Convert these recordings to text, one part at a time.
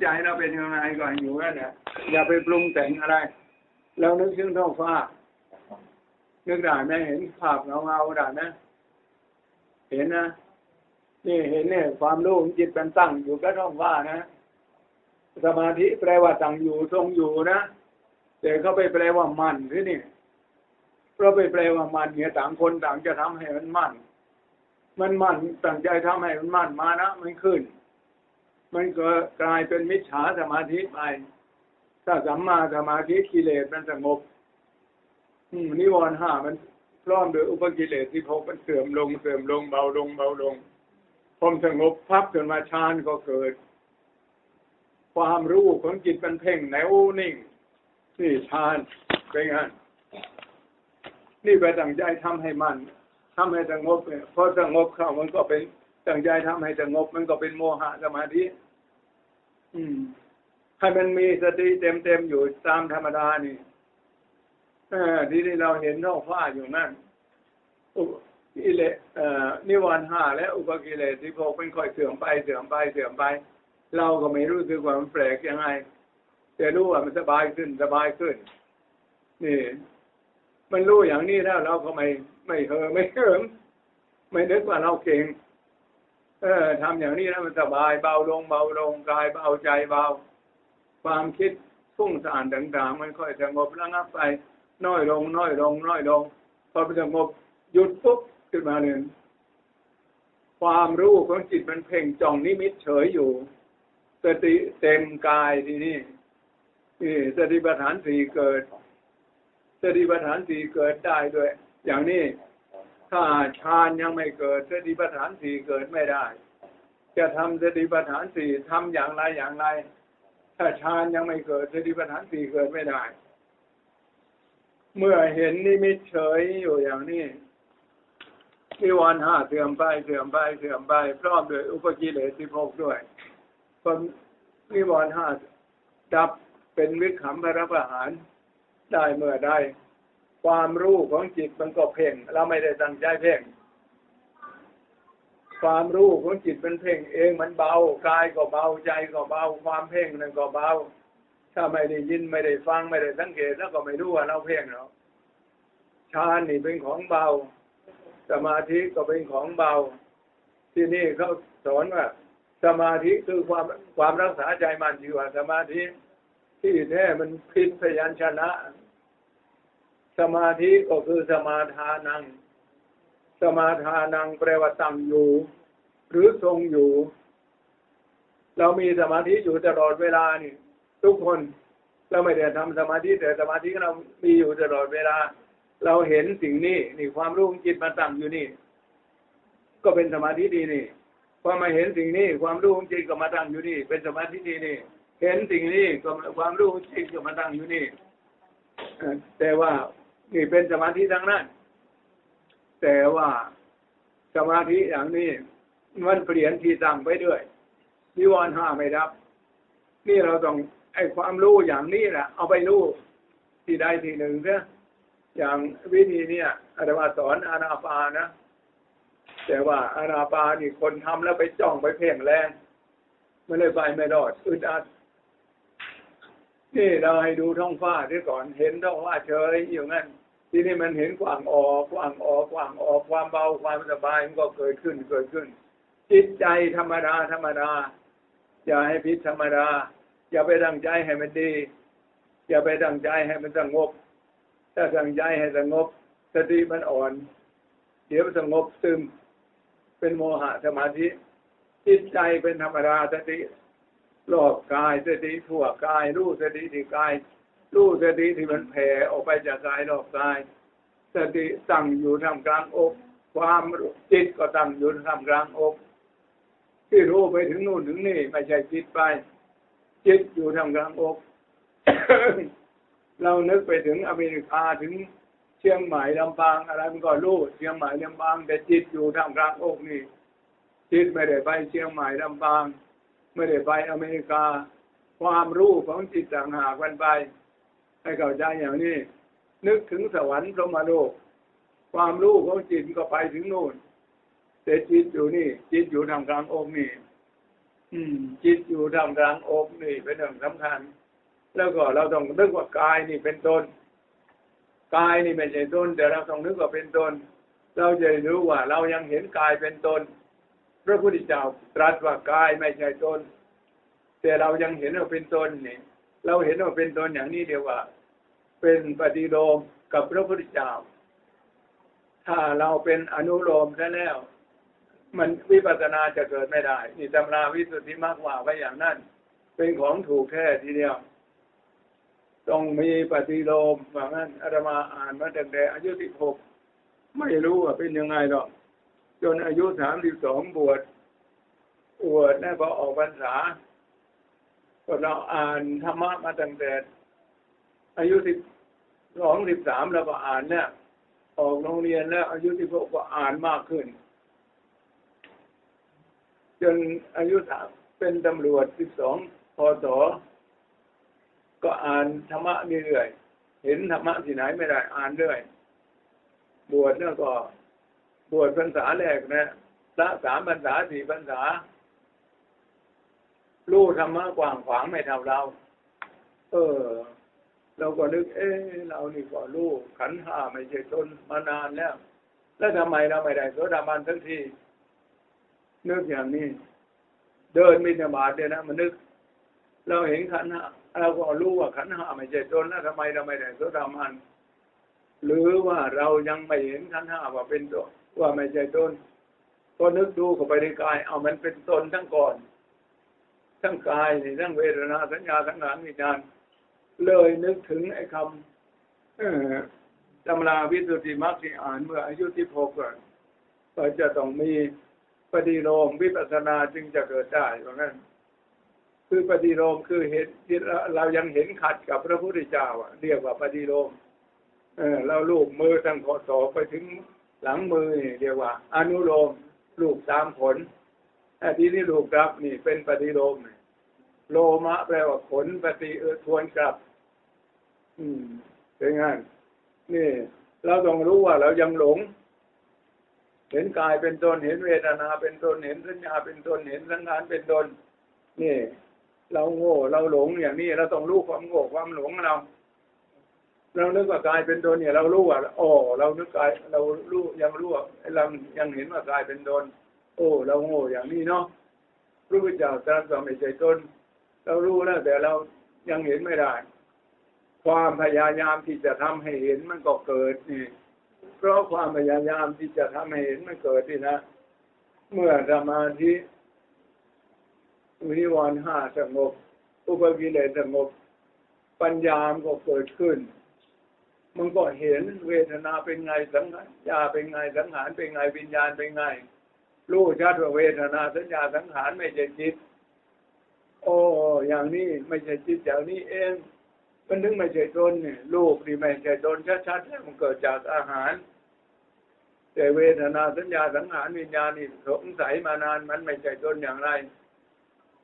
ใจเราเป็นยังไงก่อนอยู่นั่นแหละอย่าไปปรุงแต่งอะไร แล้วนึกถึงท้องฟ้า นึกได้ไหมเห็นภาพเงาเงาๆได้ไหมเห็นนะนี่เห็นเนี่ยความรู้ของจิตเป็นตั้งอยู่กับท้องฟ้านะ สมาธิแปลว่าตั้งอยู่ทรงอยู่นะแต่เขาไปแปลว่ามันที่นี่เพราะไปแปลว่ามันเนี่ยต่างคนต่างจะทำให้มันมันมันมันตั้งใจทำให้มันมันมานะมันขึ้น มันก็กลายเป็นมิจฉาสมาธิไป ถ้าสัมมาสมาธิกิเลสมันสงบนิวรณ์ห้ามันพร้อมโดวยอุปกิเลสที่พกมันเสื่อมลงเสื่อมลงเบาลงเบาลงพอมสงบพับจนมาฌานก็เกิด ความรู้ของจิตมันเพ่งแนวนิ่งนี่ฌานเป็นไงนี่ไปตั้งใจทำให้มันทำให้สงบเนี่ยพอสงบเข้ามันก็เป็น ตั้งใจทำให้สงบมันก็เป็นโมหะสมาธิ อืมให้มันมีสติเต็มเต็มๆอยู่ตามธรรมดานี่อที่ที่เราเห็นท้องฟ้าอยู่นั่นอุกิเลนิวรณ์ห้าและอุปกิเลสที่พกเป็นค่อยเสื่อมไปเสื่อมไปเสื่อมไป เราก็ไม่รู้สึกว่ามันแปลกยังไง แต่รู้ว่ามันสบายขึ้นสบายขึ้น นี่ มันรู้อย่างนี้แล้วเราก็ไม่ไม่เฮอไม่เหิมไม่นึกว่าเราเก่ง เออทำอย่างนี้แล้วมันสบายเบาลงเบาลงกายเบาใจเบา ความคิดฟุ้งซ่านต่างๆ มันค่อยสงบระงับไป น้อยลง น้อยลง น้อยลง พอไปสงบหยุดปุ๊บขึ้นมาเนี่ยความรู้ของจิตมันเพ่งจ้องนิมิตเฉยอยู่สติเต็มกายทีนี่นี่สติปัฏฐานสี่เกิดสติปัฏฐานสี่เกิดได้ด้วย อย่างนี้ ถ้าฌานยังไม่เกิดสติปัฏฐานสี่เกิดไม่ได้ จะทำสติปัฏฐานสี่ทำอย่างไรอย่างไร ถ้าฌานยังไม่เกิดสติปัฏฐานสี่เกิดไม่ได้ เมื่อเห็นนิมิตเฉยอยู่อย่างนี้นิวรณ์ห้าเสื่อมไปเสื่อมไปเสื่อมไปพร้อมด้วยอุปกิเลสสิบหกด้วยคนนิวรณ์ห้าดับเป็นวิขำพระประหารได้เมื่อใด ความรู้ของจิตมันก็เพ่ง เราไม่ได้ตั้งใจเพ่ง ความรู้ของจิตมันเพ่ง เองมันเบากายก็เบาใจก็เบา ความเพ่งนั่นก็เบา ถ้าไม่ได้ยินไม่ได้ฟังไม่ได้สังเกตแล้วก็ไม่รู้ว่าเราเพ่งหรอกฌานนี่เป็นของเบา สมาธิก็เป็นของเบา ที่นี่เขาสอนว่า สมาธิคือความความรักษาใจมันอยู่ว่าสมาธิที่แท้มันพิษพยัญชนะ สมาธิก็คือสมาทานัง สมาทานังแปลว่าตั้งอยู่ หรือทรงอยู่ เรามีสมาธิอยู่ตลอดเวลานี่ ทุกคนเราไม่ได้ทำสมาธิแต่สมาธิเรามีอยู่ตลอดเวลา เราเห็นสิ่งนี้นี่ความรู้ของจิตมาตั้งอยู่นี่ ก็เป็นสมาธิดีนี่พอมาเห็นสิ่งนี้ ความรู้ของจิตก็มาตั้งอยู่นี่ เป็นสมาธิดีนี่ เห็นสิ่งนี้ความรู้ของจิตก็มาตั้งอยู่นี่แต่ว่า นี่เป็นสมาธิทั้งนั้น แต่ว่าสมาธิอย่างนี้ มันเปลี่ยนที่ตั้งไปด้วยนิวรณ์ห้าไม่ดับ นี่เราต้องไอ้ความรู้อย่างนี้แหละเอาไปรู้ที่ใดที่หนึ่งเสียอย่างวิธีเนี้ยอาตมาสอนอานาปานะ แต่ว่าอานาปานี่คนทำแล้วไปจ้องไปเพ่งแรงมันเลยไปไม่รอดอึดอัด นี่เราให้ดูท้องฟ้าที่ก่อนเห็นท้องฟ้าเฉยอยู่งั้นทีนี้มันเห็นกว้างออกกว้างออกกว้างออกความเบาความสบายมันก็เกิดขึ้นเกิดขึ้น จิตใจธรรมดาธรรมดา อย่าให้พิษธรรมดา อย่าไปตั้งใจให้มันดี อย่าไปตั้งใจให้มันสงบ ถ้าตั้งใจให้สงบสติมันอ่อน เดี๋ยวมันสงบซึม เป็นโมหะสมาธิจิตใจเป็นธรรมดาสติ รอบกายสติทั่วกาย รู้สติที่กาย รู้สติที่มันแผ่ออกไปจากกายรอบกาย สติตั้งอยู่ท่ามกลางอกความจิตก็ตั้งอยู่ท่ามกลางอกที่รู้ไปถึงนู่นถึงนี่ไม่ใช่จิตไป จิตอยู่ท่ามกลางอกเรานึกไปถึงอเมริกาถึงเชียงใหม่ลำปางอะไรมันก็รู้เชียงใหม่ลำปางแต่จิตอยู่ท่ามกลางอกนี่จิตไม่ได้ไปเชียงใหม่ลำปาง ไม่ได้ไปอเมริกา ความรู้ของจิตต่างหากันไป ให้เข้าใจอย่างนี้ นึกถึงสวรรค์พรหมโลก ความรู้ของจิตก็ไปถึงนู่นแต่จิตอยู่นี่ จิตอยู่ทางกลางองค์นี่ อืม จิตอยู่ทำกลางอกนี่เป็นเรื่องสำคัญ แล้วก็เราต้องนึกว่ากายนี่เป็นตนกายนี่ไม่ใช่ตนแต่เราต้องนึกว่าเป็นตนเราจะรู้ว่า เรายังเห็นกายเป็นตน ระพุทธเจ้าตรัสว่ากายไม่ใช่ตน แต่เรายังเห็นว่าเป็นตนนี่เราเห็นว่าเป็นตนอย่างนี้เดียวว่า เป็นปฏิโลมกับพระพุทธเจ้า ถ้าเราเป็นอนุโลมซะแล้ว มันวิปัสสนาจะเกิดไม่ได้นี่ตำราวิสุทธิมากว่าไว้อย่างนั้น เป็นของถูกแท้ทีเดียว ต้องมีปฏิโลมว่างั้นอาตมาอ่านมาตั้งแต่อายุสิบหกไม่รู้ว่าเป็นยังไงหรอก จนอายุสามสิบสองบวชบวชนะพอออกพรรษาก็เราอ่านธรรมะมาตั้งแต่อายุสิบสองสิบสามเราก็อ่านเนี่ยออกโรงเรียนแล้ว อายุสิบหกก็อ่านมากขึ้น จนอายุสามเป็นตำรวจสิบสองพศก็อ่านธรรมะเรื่อยเห็นธรรมะที่ไหนไม่ได้อ่านเรื่อยบวชแล้วก็ บวชพรรษาแรกนะละสามพรรษาสี่พรรษารู้ธรรมะกว้างขวางไม่เท่าเรา เออ เราก็นึก เอ๊เรานี่ก็รู้ขันห้าไม่ใช่ตนมานานแล้ว แล้วทำไมเราไม่ได้โสดาบันทั้งทีนึกอย่างนี้ เดินมินาบาตเนี่ยนะมันนึก เราเห็นขันห้าเราก็รู้ว่าขันห้าไม่ใช่ตนแล้วทำไมเราไม่ได้โสดาบันหรือว่าเรายังไม่เห็นขันห้าว่าเป็นตัว ว่าไม่ใช่ตนก็นึกดูเข้าไปในกาย เอามันเป็นตนทั้งก่อน ทั้งกายนี่ทั้งเวทนาสัญญาทั้งหลายวิญญาณเลยนึกถึงไอ้คำตำราวิสุทธิมรรคที่อ่านเมื่ออายุที่หกก็จะต้องมีปฏิโลมวิปัสนาจึงจะเกิดได้เพราะงั้น คือปฏิโลมคือเห็นที่เรายังเห็นขัดกับพระพุทธเจ้าเรียกว่าปฏิโลมเออเราลูกมือทั้งขอสอไปถึง หลังมือนี่เรียกว่า อนุโลมลูกตามผลอันที่นี่ลูกรับนี่เป็นปฏิโลมโลมะแปลว่าขนปฏิเออทวนกลับ อืมเป็นงั้นนี่ เราต้องรู้ว่าเรายังหลง เห็นกายเป็นตนเห็นเวทนาเป็นตนเห็นสัญญาเป็นตนเห็นสังขารเป็นตนนี่ เราโง่เราหลงอย่างนี้เราต้องรู้ความโง่ความหลงเรา เรานึกว่ากายเป็นตนเนี่ยเรารู้ว่าอ๋อเรานึกกายเรารู้ยังรู้ว่าเรายังเห็นว่ากายเป็นตนโอ้ เราโง่อย่างนี้เนาะพระพุทธเจ้าตรัสว่าไม่ใช่ตนเรารู้แล้วแต่เรายังเห็นไม่ได้ ความพยายามที่จะทำให้เห็นมันก็เกิดนี่เพราะความพยายามที่จะทำให้เห็นมันเกิดนี่นะ เมื่อสมาธิวิวันห้าสงบอุปกิเลสสงบปัญญามก็เกิดขึ้น มันก็เห็นเวทนาเป็นไงสังขารยาเป็นไงสังขารเป็นไงวิญญาณเป็นไงรู้ชัดว่าเวทนาสัญญาสังขารไม่ใช่จิต โอ้อย่างนี้ไม่ใช่จิตอย่างนี้เองมันถึงไม่ใช่ตนเนี่ยลูกนี่ไม่ใช่ตนชัดๆแล้วมันเกิดจากอาหาร แต่เวทนาสัญญาสังหารวิญญาณนี่สงสัยมานานมันไม่ใช่ตนอย่างไร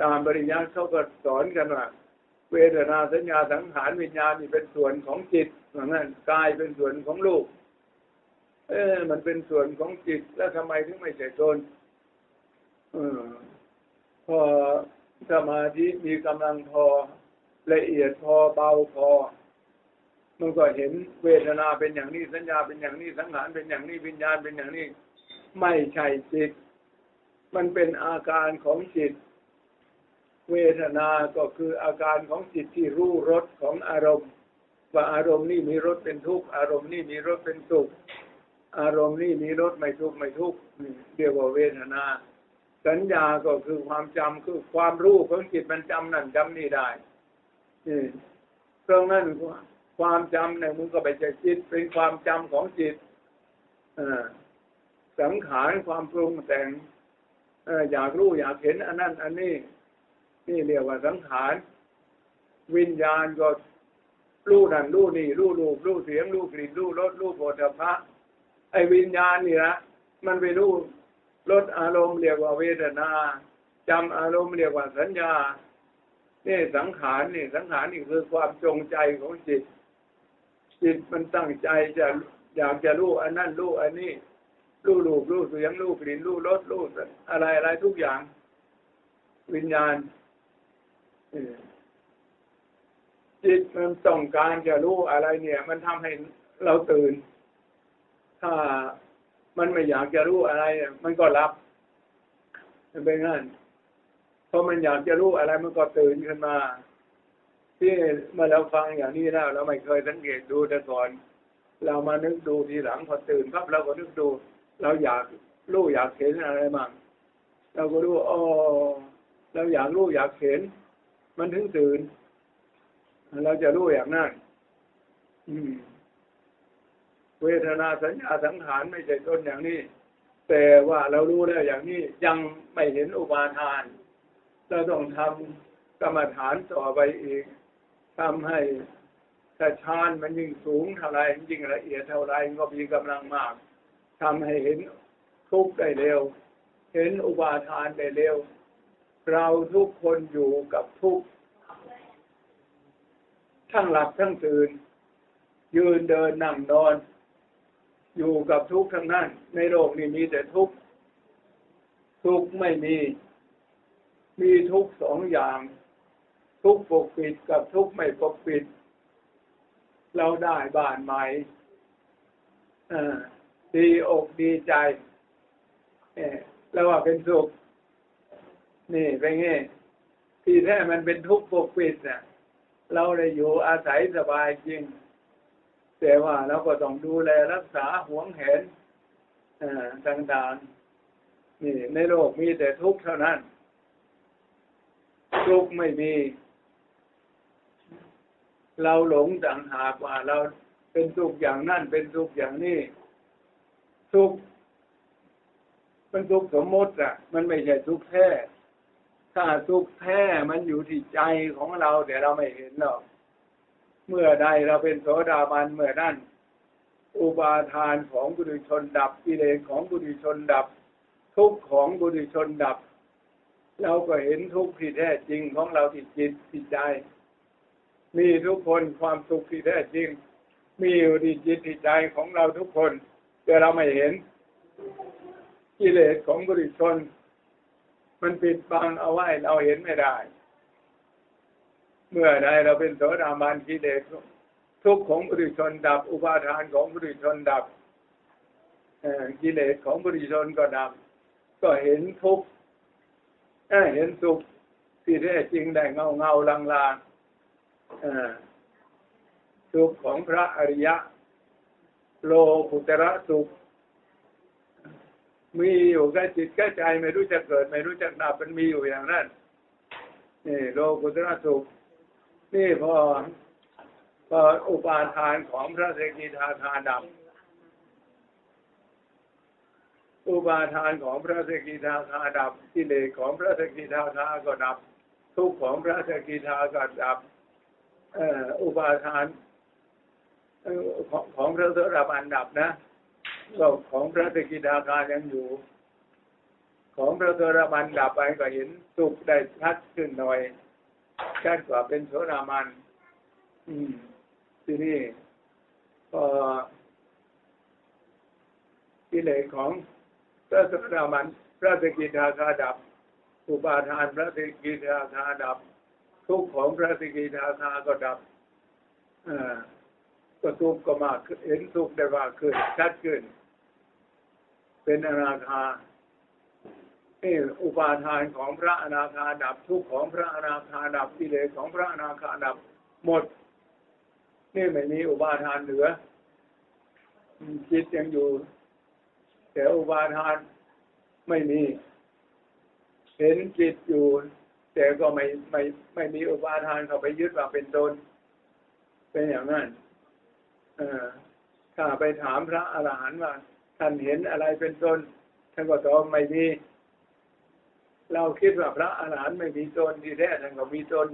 ตามปริญญาเขาก็สอนกันว่า เวทนาสัญญาสังหารวิญญาณนี่เป็นส่วนของจิตเหมือนกันกายเป็นส่วนของลูก เออ มันเป็นส่วนของจิตแล้วทำไมถึงไม่ใช่ตนเออพอสมาธิมีกำลังพอละเอียดพอเบาพอมันก็เห็นเวทนาเป็นอย่างนี้สัญญาเป็นอย่างนี้สังขารเป็นอย่างนี้วิญญาณเป็นอย่างนี้ ไม่ใช่จิต มันเป็นอาการของจิต เวทนาก็คืออาการของจิตที่รู้รสของอารมณ์ ว่าอารมณ์นี่มีรสเป็นทุกข์อารมณ์นี่มีรสเป็นสุข อารมณ์นี่มีรสไม่ทุกข์ไม่ทุกข์เรียกว่าเวทนา สัญญาก็คือความจำคือความรู้ของจิตมันจำนั่นจำนี่ได้นี่เพราะนั้นความจำเนี่ยมันก็ไปจากจิตเป็นความจำของจิตสังขารความปรุงแต่งอยากรู้อยากเห็นอันนั้นอันนี้ นี่เรียกว่าสังขารวิญญาณก็รู้นั่นรู้นี่รู้รูปรู้เสียงรู้กลิ่นรู้รสรู้โผฏฐัพพะไอ้วิญญาณนี่ละมันไปรู้ลดอารมณ์เรียกว่าเวทนาจำอารมณ์เรียกว่าสัญญานี่สังขารนี่สังขารนี่คือความจงใจของจิต จิตมันตั้งใจจะอยากจะรู้อันนั้นรู้อันนี้รู้รูปรู้เสียงรู้กลิ่นรู้รสรู้อะไรอะไรทุกอย่าง วิญญาณ จิตมันต้องการจะรู้อะไรเนี่ย มันทำให้เราตื่น ถ้ามันไม่อยากจะรู้อะไร มันก็รับมันเป็นงั้นพอมันอยากจะรู้อะไรมันก็ตื่นขึ้นมา ที่เมื่อเราฟังอย่างนี้แล้วเราไม่เคยสังเกตดูแต่ก่อน เรามานึกดูทีหลังพอตื่นปั๊บเราก็นึกดู เราอยากรู้อยากเห็นอะไรมั่งเราก็รู้อ๋อเราอยากรู้อยากเห็น มันถึงตื่น เราจะรู้อย่างนั้นเวทนาสัญญาสังขารไม่ใช่ต้นอย่างนี้ แต่ว่าเรารู้แล้วอย่างนี้ยังไม่เห็นอุปาทาน เราต้องทำกรรมฐานต่อไปอีกทำให้ถ้าฌานมันยิ่งสูงเท่าไรยิ่งละเอียดเท่าไรก็มีกำลังมากทำให้เห็นทุกข์ได้เร็ว เห็นอุปาทานได้เร็ว เราทุกคนอยู่กับทุกข์ทั้งหลับทั้งตื่น ยืนเดินนั่งนอน อยู่กับทุกข์ทั้งนั้น ในโลกนี้มีแต่ทุกข์ทุกข์ไม่มี มีทุกข์สองอย่าง ทุกข์ปกปิดกับทุกข์ไม่ปกปิด เราได้บ้านใหม่ดีอกดีใจเออแล้วว่าเป็นสุข นี่เป็นไงที่แท้มันเป็นทุกข์ปกปิดน่ะเราได้อยู่อาศัยสบายจริง แต่ว่าเราก็ต้องดูแลรักษาหวงแหนต่างๆนี่ในโลกมีแต่ทุกข์เท่านั้น ทุกข์ไม่มี เราหลงต่างหากว่าเราเป็นทุกข์อย่างนั่นเป็นทุกข์อย่างนี้ ทุกข์มันทุกข์สมมติอะ มันไม่ใช่ทุกข์แท้ ถ้าทุกข์แท้มันอยู่ที่ใจของเราแต่เราไม่เห็นหรอกเมื่อใดเราเป็นโสดาบันเมื่อนั้นอุปาทานของบุรุชนดับกิเลสของบุรุชนดับ ทุกข์ของบุรุชนดับ เราก็เห็นทุกข์ที่แท้จริงของเราที่จิตที่ใจ มีทุกคนความสุขที่แท้จริง มีอยู่ที่จิตที่ใจของเราทุกคน แต่เราไม่เห็นกิเลสของบุรุชน มันปิดบังเอาไว้เราเห็นไม่ได้ เมื่อใดเราเป็นโสดาบันกิเลสทุกข์ของบุรุชนดับ อุปาทานของบุรุชนดับกิเลสของบุรุชนก็ดับ ก็เห็นทุกข์เห็นสุขที่แท้จริงได้เงาเงาลางลางสุขของพระอริยะ โลกุตระสุข มีอยู่กับจิตกับใจไม่รู้จะเกิด ไม่รู้จะดับมันมีอยู่อย่างนั้นนี่โลกุตระสุขนี่พอพออุปาทานของพระเสกิทาคานดับ อุปาทานของพระเสกิทาคาดับกิเลสของพระเสกิทาคาก็ดับ ทุกข์ของพระเสกิทาก็ดับอุปาทานของของพระโสดาบันดับนะ ก็ของพระสกิทาคายังอยู่ ของพระโสดาบันดับไปก็เห็นสุขได้ชัดขึ้นหน่อยชัดกว่าเป็นโสดาบัน อืม ที่นี่ก็กิเลสของพระโสดาบัน พระสกิทาคาดับ อุปาทานพระสกิทาคาดับ ทุกข์ของพระสกิทาคาก็ดับอ่าก็ทุกข์ก็มากเห็นทุกข์ได้มากขึ้นชัดขึ้น เป็นอนาคานี่อุปาทานของพระอนาคาดับทุกข์ของพระอนาคาดับกิเลสของพระอนาคาดับหมด นี่ไม่มีอุปาทานเหลือจิตยังอยู่ แต่อุปาทานไม่มี เห็นจิตอยู่ แต่ก็ไม่ไม่ไม่มีอุปาทานเข้าไปยึดว่าเป็นตนเป็นอย่างนั้นถ้าไปถามพระอรหันต์ว่า ท่านเห็นอะไรเป็นตนท่านก็ตอบไม่มี เราคิดว่าพระอรหันต์ไม่มีตนที่แท้ท่านก็มีตน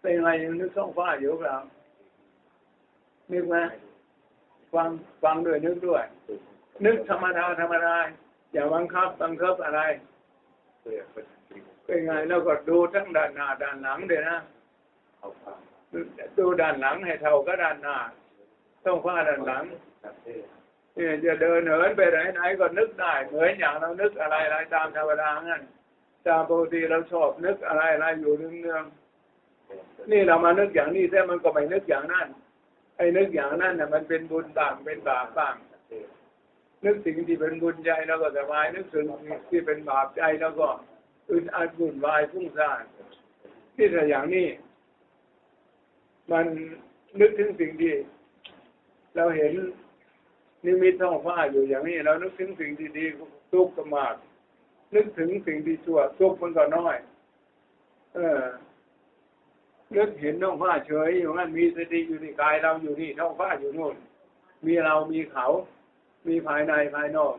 เป็นไงยังนึกท้องฟ้าอยู่เปล่านึกไหมฟังฟังด้วยนึกด้วย นึกธรรมดาธรรมดาอย่าบังคับบังคับอะไรเป็นไงแล้วก็ดูทั้งด้านหน้าด้านหลังเลยนะดูด้านหลังให้เท่ากับด้านหน้า ต้องฟ้าด้านหลังเนี่ยจะเดินเหินไปไหนไหนก็นึกได้ เหมือนอย่างเรานึกอะไรอะไรตามธรรมดางั้นตามปกติเราชอบนึกอะไรอะไรอยู่เนืองๆนี่เรามานึกอย่างนี้แต่มันก็ไม่นึกอย่างนั้นไอ้นึกอย่างนั้นน่ะมันเป็นบุญบ้างเป็นบาปบ้างนึกสิ่งที่เป็นบุญใจแล้วก็สบายนึกสิ่งที่เป็นบาปใจแล้วก็อึดอัดวุ่นวายฟุ้งซ่านที่แต่อย่างนี้ มันนึกถึงสิ่งที่ เราเห็นนิมิตท้องฟ้าอยู่อย่างนี้เรานึกถึงสิ่งที่ดีทุกข์ก็มาก นึกถึงสิ่งที่ชั่วทุกข์มันก็น้อย เออนึกเห็นท้องฟ้าเฉยอยู่นั่นมีสติอยู่ที่กายเราอยู่นี่ท้องฟ้าอยู่นู่น มีเรามีเขา มีภายในภายนอก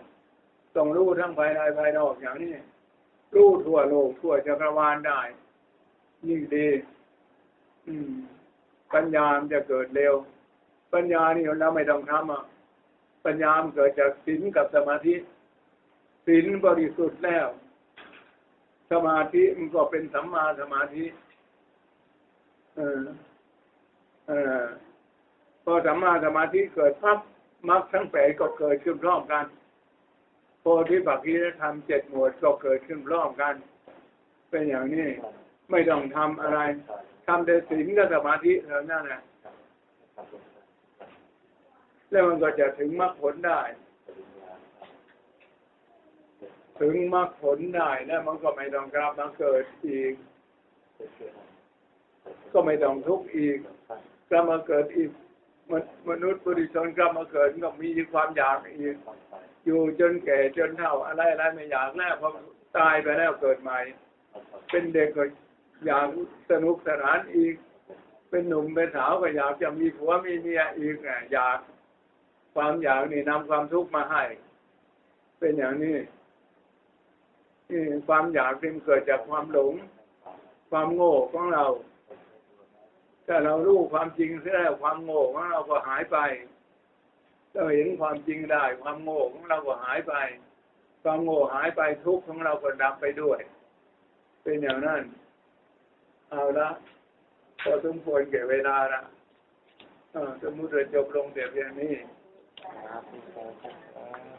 ต้องรู้ทั้งภายในภายนอกอย่างนี้รู้ทั่วโลกทั่วจักรวาลได้ยิ่งดี อืม ปัญญามจะเกิดเร็ว ปัญญานี่เราไม่ต้องทำอะปัญญามเกิดจากศีลกับสมาธิศีลบริสุทธิ์แล้ว สมาธิมันก็เป็นสัมมาสมาธิ เออ เออพอสัมมาสมาธิเกิดปั๊บมรรคทั้งแปดก็เกิดขึ้นพร้อมกันโพธิปักขีธรรมเจ็ดหมวดก็เกิดขึ้นพร้อมกัน เป็นอย่างนี้ไม่ต้องทำอะไรทำแต่ศีลกับสมาธิเท่านั้นแหละ แล้วมันก็จะถึงมรรคผลได้ ถึงมรรคผลได้แล้วมันก็ไม่ต้องกลับมาเกิดอีก ก็ไม่ต้องทุกข์อีกกลับมาเกิดอีกมนมนุษย์ปุถุชนกลับมาเกิดก็มีความอยากอีกอยู่จนแก่จนเฒ่าอะไรอะไรไม่อยากแล้วพอตายไปแล้วเกิดใหม่ เป็นเด็กก็อยากสนุกสนานอีก เป็นหนุ่มเป็นสาวก็อยากจะมีผัวมีเมียอีกอยาก ความอยากนี่นำความทุกข์มาให้ เป็นอย่างนี้นี่ความอยากเป็นเกิดจากความหลง ความโง่ของเราถ้าเรารู้ความจริงเสียแล้วความโง่ของเราก็หายไปเราเห็นความจริงได้ ความโง่ของเราก็หายไป ความโง่หายไปทุกข์ของเราก็ดับไปด้วย เป็นอย่างนั้น เอาละพอสมควรแก่เวลาละอ่าสมมุติเราจบลงแต่เพียงนี้ ครับ